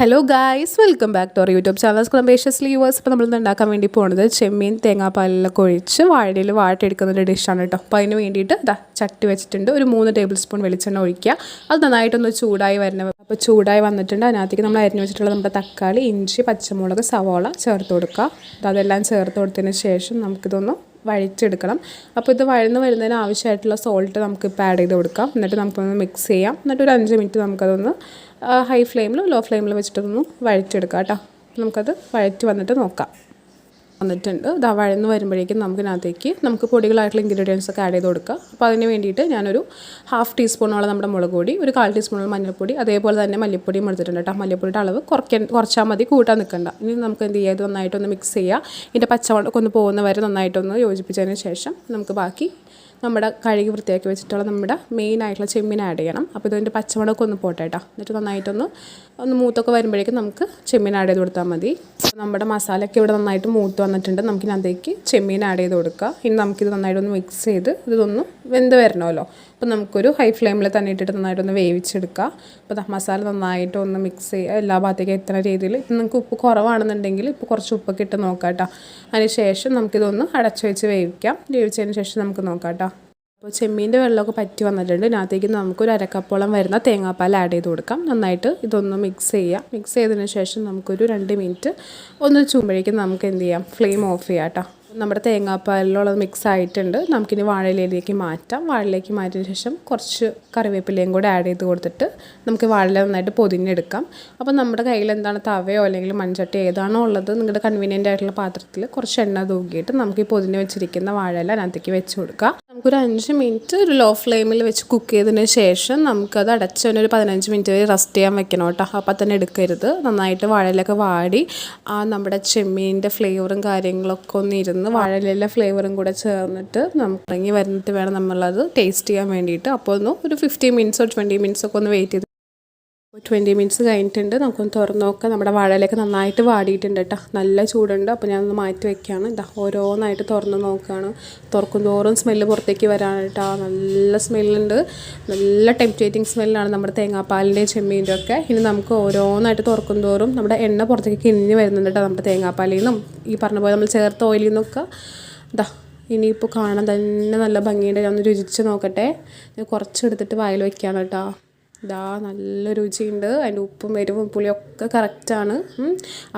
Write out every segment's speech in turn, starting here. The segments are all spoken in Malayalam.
Hello guys welcome back to our YouTube channel scrumptious leavers ഇപ്പോൾ നമ്മൾ ഉണ്ടാക്കാൻ വേണ്ടി പോകുന്നത് ചെമ്മീൻ തേങ്ങാപ്പാലിലൊക്കെ ഒഴിച്ച് വാഴയിൽ വാഴട്ടെടുക്കുന്ന ഒരു ഡിഷാണ് കേട്ടോ. അപ്പോൾ അതിന് വേണ്ടിയിട്ട് ഇതാ ചട്ടി വെച്ചിട്ടുണ്ട്. ഒരു മൂന്ന് ടേബിൾ സ്പൂൺ വെളിച്ചെണ്ണ ഒഴിക്കുക. അത് നന്നായിട്ടൊന്ന് ചൂടായി വരണം. അപ്പോൾ ചൂടായി വന്നിട്ടുണ്ട്. അതിനകത്തേക്ക് നമ്മൾ അരിഞ്ഞു വെച്ചിട്ടുള്ള നമ്മുടെ തക്കാളി ഇഞ്ചി പച്ചമുളക് സവോള ചേർത്ത് കൊടുക്കുക. അതെല്ലാം ചേർത്ത് കൊടുത്തതിന് ശേഷം നമുക്കിതൊന്ന് വഴിച്ചെടുക്കണം അപ്പോൾ ഇത് വഴന്ന് വരുന്നതിന് ആവശ്യമായിട്ടുള്ള സോൾട്ട് നമുക്ക് ഇപ്പോൾ ആഡ് ചെയ്ത് കൊടുക്കാം. എന്നിട്ട് നമുക്കൊന്ന് മിക്സ് ചെയ്യാം. എന്നിട്ട് ഒരു അഞ്ച് മിനിറ്റ് നമുക്കതൊന്ന് ഹൈ ഫ്ലെയിമിലും ലോ ഫ്ലെയിമിലും വെച്ചിട്ടൊന്ന് വഴിച്ചെടുക്കാം കേട്ടോ. നമുക്കത് വഴറ്റി വന്നിട്ട് നോക്കാം. വന്നിട്ടുണ്ട്. ഇതാ വഴന്ന് വരുമ്പോഴേക്കും നമുക്കിനകത്തേക്ക് നമുക്ക് പൊടികളായിട്ടുള്ള ഇൻഗ്രീഡിയൻസ് ഒക്കെ ആഡ് ചെയ്ത് കൊടുക്കുക അപ്പോൾ അതിന് വേണ്ടിയിട്ട് ഞാനൊരു ഹാഫ് ടീസ്പൂണോളം നമ്മുടെ മുളക് പൊടി ഒരു കാൽ ടീസ്പൂണോളം മഞ്ഞൾപ്പൊടി അതേപോലെ തന്നെ മല്ലിപ്പൊടിയും എടുത്തിട്ടുണ്ട് കേട്ടോ മല്ലിപ്പൊടിയുടെ അളവ് കുറയ്ക്കാൻ കുറച്ചാൽ മതി കൂട്ടാൻ നിൽക്കണ്ട ഇനി നമുക്ക് എന്ത് ചെയ്യുക ഇത് നന്നായിട്ടൊന്ന് മിക്സ് ചെയ്യുക ഇതിന്റെ പച്ചമുളക് ഒന്ന് പോകുന്ന വരെ നന്നായിട്ടൊന്ന് യോജിപ്പിച്ചതിന് ശേഷം നമുക്ക് ബാക്കി നമ്മുടെ കഴുകി വൃത്തിയാക്കി വെച്ചിട്ടുള്ള നമ്മുടെ മെയിൻ ആയിട്ടുള്ള ചെമ്മീൻ ആഡ് ചെയ്യണം. അപ്പോൾ ഇതിന്റെ പച്ചമുളകൊക്കെ ഒന്ന് പോട്ടെ കേട്ടോ എന്നിട്ട് നന്നായിട്ടൊന്ന് ഒന്ന് മൂത്തൊക്കെ വരുമ്പോഴേക്കും നമുക്ക് ചെമ്മീൻ ആഡ് ചെയ്ത് കൊടുത്താൽ മതി. നമ്മുടെ മസാലയൊക്കെ ഇവിടെ നന്നായിട്ട് മൂത്ത് വന്നിട്ടുണ്ട്. നമുക്കിനകത്തേക്ക് ചെമ്മീൻ ആഡ് ചെയ്ത് കൊടുക്കുക ഇനി നമുക്കിത് നന്നായിട്ടൊന്ന് മിക്സ് ചെയ്ത് ഇതൊന്ന് വെന്ത് വരണമല്ലോ. അപ്പോൾ നമുക്കൊരു ഹൈ ഫ്ലെയിമിൽ തന്നെ ഇട്ടിട്ട് നന്നായിട്ടൊന്ന് വേവിച്ചെടുക്കുക അപ്പോൾ മസാല നന്നായിട്ട് ഒന്ന് മിക്സ് ചെയ്യുക എല്ലാ ഭാഗത്തേക്കും എത്തുന്ന രീതിയിൽ ഇപ്പം നിങ്ങൾക്ക് ഉപ്പ് കുറവാണെന്നുണ്ടെങ്കിൽ ഇപ്പോൾ കുറച്ച് ഉപ്പൊക്കെ ഇട്ട് നോക്കാം കേട്ടോ അതിന് ശേഷം നമുക്കിതൊന്ന് അടച്ചു വെച്ച് വേവിക്കാം. വേവിച്ചതിന് ശേഷം നമുക്ക് നോക്കാം കേട്ടോ അപ്പോൾ ചെമ്മീന്റെ വെള്ളമൊക്കെ പറ്റി വന്നിട്ടുണ്ട്. ഇതിനകത്തേക്ക് നമുക്കൊരു അരക്കപ്പോളം വരുന്ന തേങ്ങാപ്പാൽ ആഡ് ചെയ്ത് കൊടുക്കാം. നന്നായിട്ട് ഇതൊന്ന് മിക്സ് ചെയ്യാം മിക്സ് ചെയ്തതിന് ശേഷം നമുക്കൊരു രണ്ട് മിനിറ്റ് ഒന്ന് ചുമ്പോഴേക്കും നമുക്ക് എന്ത് ചെയ്യാം? ഫ്ലെയിം ഓഫ് ചെയ്യാം കേട്ടോ. നമ്മുടെ തേങ്ങാപ്പാലിലുള്ളത് മിക്സ് ആയിട്ടുണ്ട്. നമുക്കിനി വാഴയിലേക്ക് മാറ്റാം. വാഴയിലേക്ക് മാറ്റിയ ശേഷം കുറച്ച് കറിവേപ്പിലയും കൂടെ ആഡ് ചെയ്ത് കൊടുത്തിട്ട് നമുക്ക് വാഴയില നന്നായിട്ട് പൊതിഞ്ഞെടുക്കാം. അപ്പോൾ നമ്മുടെ കയ്യിൽ എന്താണ്? തവയോ അല്ലെങ്കിൽ മൺചട്ടി ഏതാണോ ഉള്ളത് നിങ്ങളുടെ കൺവീനിയന്റ് ആയിട്ടുള്ള പാത്രത്തിൽ കുറച്ച് എണ്ണ തൂക്കിയിട്ട് നമുക്ക് ഈ പൊതിഞ്ഞ് വെച്ചിരിക്കുന്ന വാഴയില അതിനകത്തേക്ക് വെച്ച് കൊടുക്കാം. നമുക്കൊരു അഞ്ച് മിനിറ്റ് ഒരു ലോ ഫ്ലെയിമിൽ വെച്ച് കുക്ക് ചെയ്തതിന് ശേഷം നമുക്കത് അടച്ച് ഒരു പതിനഞ്ച് മിനിറ്റ് വരെ റെസ്റ്റ് ചെയ്യാൻ വെക്കണം കേട്ടോ. അപ്പം തന്നെ എടുക്കരുത്. നന്നായിട്ട് വാഴയിലൊക്കെ വാടി ആ നമ്മുടെ ചെമ്മീന്റെ ഫ്ലേവറും കാര്യങ്ങളൊക്കെ ഒന്ന് ഇരുന്ന് വാഴയിലെ ഫ്ലേവറും കൂടെ ചേർന്നിട്ട് നമുക്ക് ഇറങ്ങി വരുന്നിട്ട് വേണം നമ്മളത് ടേസ്റ്റ് ചെയ്യാൻ വേണ്ടിയിട്ട്. അപ്പോൾ ഒന്ന് ഒരു ഫിഫ്റ്റീൻ മിനിറ്റ്സോ ട്വന്റി മിനിറ്റ്സൊക്കെ ഒന്ന് വെയിറ്റ് ചെയ്ത് ട്വന്റി മിനിറ്റ്സ് കഴിഞ്ഞിട്ടുണ്ട്. നമുക്കൊന്ന് തുറന്ന് നോക്കാം. നമ്മുടെ വാഴയിലേക്ക് നന്നായിട്ട് വാടിയിട്ടുണ്ട് കേട്ടോ. നല്ല ചൂടുണ്ട്. അപ്പോൾ ഞാനൊന്ന് മാറ്റി വെക്കുകയാണ്. ഇതാ ഓരോന്നായിട്ട് തുറന്ന് നോക്കുകയാണ്. തുറക്കും തോറും സ്മെല്ല് പുറത്തേക്ക് വരാണ് കേട്ടോ. നല്ല സ്മെല്ലുണ്ട് നല്ല ടെംപ്റ്റേറ്റിംഗ് സ്മെല്ലാണ് നമ്മുടെ തേങ്ങാപ്പാലിന്റെയും ചെമ്മീന്റെ ഒക്കെ. ഇനി നമുക്ക് ഓരോന്നായിട്ട് തുറക്കും തോറും നമ്മുടെ എണ്ണ പുറത്തേക്ക് കിഞ്ഞ് വരുന്നുണ്ട് കേട്ടോ നമ്മുടെ തേങ്ങാപ്പാലിൽ നിന്നും. ഈ പറഞ്ഞ പോലെ നമ്മൾ ചേർത്ത ഓയിലിൽ നിന്നൊക്കെ. ഇതാ ഇനിയിപ്പോൾ കാണാൻ തന്നെ നല്ല ഭംഗിയുണ്ട്. ഞാനൊന്ന് രുചിച്ച് നോക്കട്ടെ. ഞാൻ കുറച്ചെടുത്തിട്ട് വായിൽ വയ്ക്കുകയാണ് കേട്ടോ. ഇതാ നല്ല രുചിയുണ്ട്. അതിന്റെ ഉപ്പും എരിവും പുളിയൊക്കെ കറക്റ്റാണ്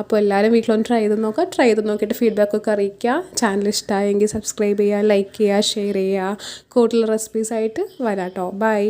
അപ്പോൾ എല്ലാവരും വീട്ടിലൊന്ന് ട്രൈ ചെയ്ത് നോക്കുക. ട്രൈ ചെയ്ത് നോക്കിയിട്ട് ഫീഡ്ബാക്ക് ഒക്കെ അറിയിക്കുക. ചാനൽ ഇഷ്ടമായെങ്കിൽ സബ്സ്ക്രൈബ് ചെയ്യുക ലൈക്ക് ചെയ്യുക ഷെയർ ചെയ്യുക. കൂടുതൽ റെസിപ്പീസായിട്ട് വരാം കേട്ടോ ബൈ